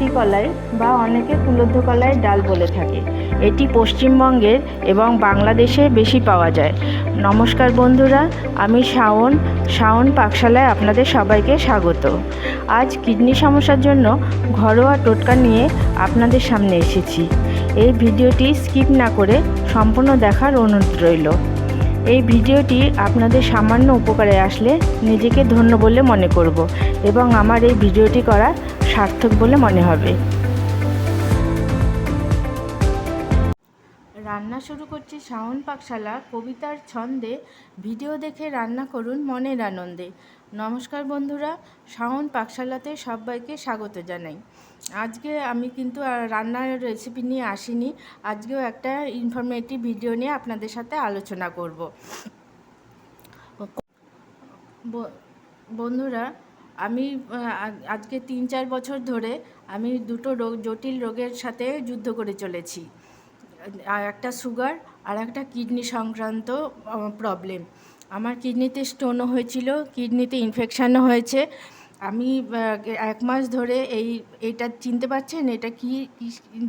কুলতি কলাই বা অনেকে কুলদ্ধ কলাই ডাল বলে থাকে। এটি পশ্চিমবঙ্গের এবং বাংলাদেশে বেশি পাওয়া যায়। নমস্কার বন্ধুরা, আমি শাওন। শাওন পাকশালায় আপনাদের সবাইকে স্বাগত। আজ কিডনি সমস্যার জন্য ঘরোয়া টোটকা নিয়ে আপনাদের সামনে এসেছি। এই ভিডিওটি স্কিপ না করে সম্পূর্ণ দেখার অনুরোধ রইল। এই ভিডিওটি আপনাদের সামান্য উপকারে আসলে নিজেকে ধন্য বলে মনে করব এবং আমার এই ভিডিওটি করা সার্থক বলে মনে হবে। রান্না শুরু করছি শাওন পাকশালা, কবিতার ছন্দে। ভিডিও দেখে রান্না করুন মনের আনন্দে। নমস্কার বন্ধুরা, শাওন পাকশালাতে সবাইকে স্বাগত জানাই। আজকে আমি কিন্তু রান্নার রেসিপি নিয়ে আসিনি, আজকেও একটা ইনফরমেটিভ ভিডিও নিয়ে আপনাদের সাথে আলোচনা করব। বন্ধুরা, আমি আজকে তিন চার বছর ধরে আমি দুটো রোগ, জটিল রোগের সাথে যুদ্ধ করে চলেছি। একটা সুগার আর একটা কিডনি সংক্রান্ত প্রবলেম আমার কিডনিতে স্টোনও হয়েছিল, কিডনিতে ইনফেকশানও হয়েছে। আমি এক মাস ধরে এই, এটা চিনতে পারছেন? এটা কি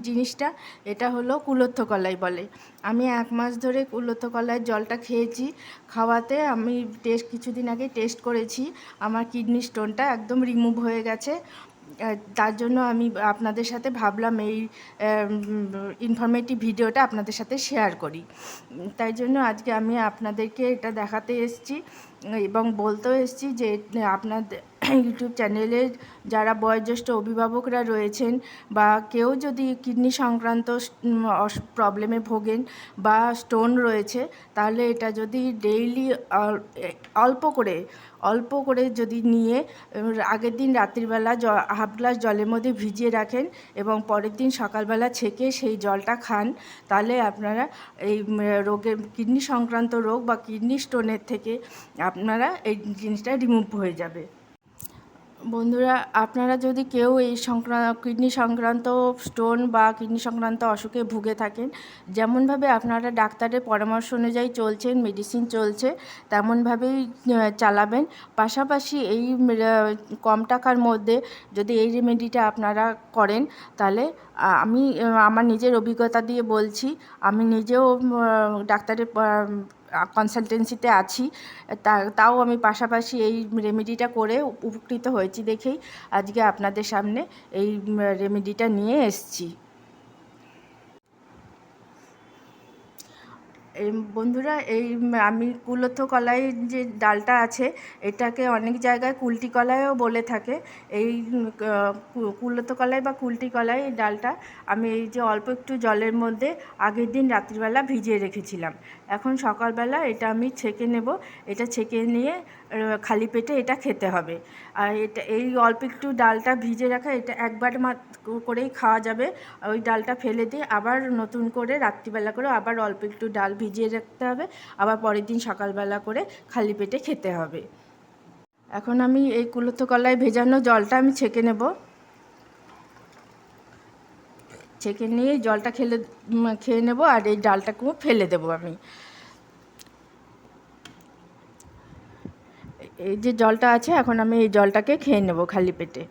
জিনিসটা? এটা হলো কুলত্থ কলাই বলে। আমি এক মাস ধরে কুলত্থ কলাইয়ের জলটা খেয়েছি। খাওয়াতে আমি টেস্ট কিছুদিন আগে টেস্ট করেছি। আমার কিডনি স্টোনটা একদম রিমুভ হয়ে গেছে। তার জন্য আমি আপনাদের সাথে ভাবলাম এই ইনফরমেটিভ ভিডিওটা আপনাদের সাথে শেয়ার করি। তাই জন্য আজকে আমি আপনাদেরকে এটা দেখাতে এসছি এবং বলতেও এসছি যে, আপনাদের ইউটিউব চ্যানেলে যারা বয়োজ্যেষ্ঠ অভিভাবকরা রয়েছেন বা কেউ যদি কিডনি সংক্রান্ত প্রবলেমে ভোগেন বা স্টোন রয়েছে, তাহলে এটা যদি ডেইলি অল্প করে অল্প করে যদি নিয়ে আগের দিন রাত্রিবেলা জ, হাফ গ্লাস জলের মধ্যে ভিজিয়ে রাখেন এবং পরের দিন সকালবেলা ছেঁকে সেই জলটা খান, তাহলে আপনারা এই রোগের, কিডনি সংক্রান্ত রোগ বা কিডনি স্টোনের থেকে আপনারা এই জিনিসটা রিমুভ হয়ে যাবে। বন্ধুরা, আপনারা যদি কেউ এই সংক্রান্ত কিডনি সংক্রান্ত স্টোন বা কিডনি সংক্রান্ত অসুখে ভুগে থাকেন, যেমনভাবে আপনারা ডাক্তারের পরামর্শ অনুযায়ী চলছেন মেডিসিন চলছে, তেমনভাবেই চালাবেন। পাশাপাশি এই কম টাকার মধ্যে যদি এই রেমেডিটা আপনারা করেন, তাহলে আমি আমার নিজের অভিজ্ঞতা দিয়ে বলছি, আমি নিজেও ডাক্তারের কনসালটেন্সিতে আছি। তাও আমি পাশাপাশি এই রেমেডিটা করে উপকৃত হয়েছি দেখেই। আজকে আপনাদের সামনে এই রেমেডিটা নিয়ে এসেছি। এই বন্ধুরা, এই আমি কুলথ কলাই যে ডালটা আছে, এটাকে অনেক জায়গায় কুলটি কলাইও বলে থাকে। এই কুলথ কলাই বা কুলটি কলাই ডালটা আমি এই যে অল্প একটু জলের মধ্যে আগের দিন রাত্রিবেলা ভিজিয়ে রেখেছিলাম। এখন সকালবেলা এটা আমি ছেঁকে নেব। এটা ছেঁকে নিয়ে খালি পেটে এটা খেতে হবে। আর এটা, এই অল্প একটু ডালটা ভিজে রাখা, এটা একবার করেই খাওয়া যাবে। ওই ডালটা ফেলে দিয়ে আবার নতুন করে রাত্রিবেলা করে আবার অল্প একটু ডাল ভিজিয়ে রাখতে হবে, আবার পরের দিন সকালবেলা করে খালি পেটে খেতে হবে। এখন আমি এই কুলথ কলাই ভেজানো জলটা আমি ছেঁকে নেব। ছেঁকে নিয়ে জলটা খেলে খেয়ে নেব আর এই ডালটাকেও ফেলে দেবো আমি। এই যে জলটা আছে, এখন আমি এই জলটাকে খেয়ে নেব খালি পেটে।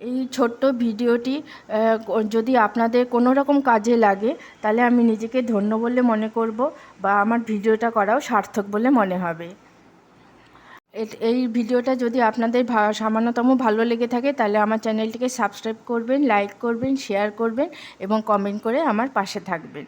এই ছোট্ট ভিডিওটি যদি আপনাদের কোনো রকম কাজে লাগে, তাহলে আমি নিজেকে ধন্য বলে মনে করব বা আমার ভিডিওটা করাও সার্থক বলে মনে হবে। এই ভিডিওটা যদি আপনাদের সামান্যতম ভালো লেগে থাকে, তাহলে আমার চ্যানেলটিকে সাবস্ক্রাইব করবেন, লাইক করবেন, শেয়ার করবেন এবং কমেন্ট করে আমার পাশে থাকবেন।